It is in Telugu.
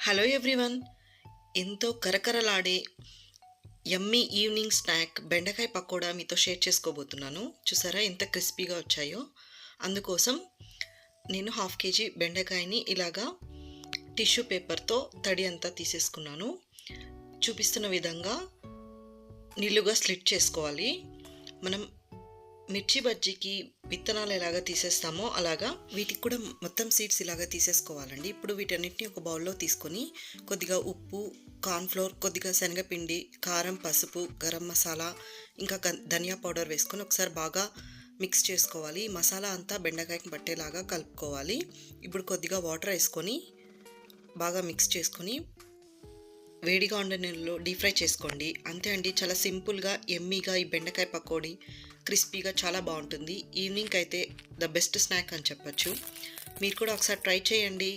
Hello everyone. ఎంతో కరకరలాడే యమ్మీ ఈవినింగ్ స్నాక్ బెండకాయ పకోడా మీతో షేర్ చేసుకోబోతున్నాను. చూసారా ఎంత క్రిస్పీగా వచ్చాయో? అందుకోసం నేను హాఫ్ కేజీ బెండకాయని ఇలాగా టిష్యూ పేపర్తో తడి అంతా తీసేసుకున్నాను. చూపిస్తున్న విధంగా నిలువుగా స్లిట్ చేసుకోవాలి. మనం మిర్చి బజ్జీకి విత్తనాలు ఎలాగా తీసేస్తామో అలాగా వీటికి కూడా మొత్తం సీడ్స్ ఇలాగా తీసేసుకోవాలండి. ఇప్పుడు వీటన్నిటిని ఒక బౌల్లో తీసుకొని కొద్దిగా ఉప్పు కార్న్ఫ్లోర్ కొద్దిగా శనగపిండి కారం పసుపు గరం మసాలా ఇంకా ధనియా పౌడర్ వేసుకొని ఒకసారి బాగా మిక్స్ చేసుకోవాలి. మసాలా అంతా బెండకాయకి పట్టేలాగా కలుపుకోవాలి. ఇప్పుడు కొద్దిగా వాటర్ వేసుకొని బాగా మిక్స్ చేసుకొని వేడిగా ఉండే నీళ్ళలో డీప్ ఫ్రై చేసుకోండి. అంతే అండి చాలా సింపుల్గా ఎమ్మీగా ఈ బెండకాయ పకోడీ క్రిస్పీగా చాలా బాగుంటుంది. ఈవినింగ్ అయితే ద బెస్ట్ స్నాక్ అని చెప్పొచ్చు. మీరు కూడా ఒకసారి ట్రై చేయండి.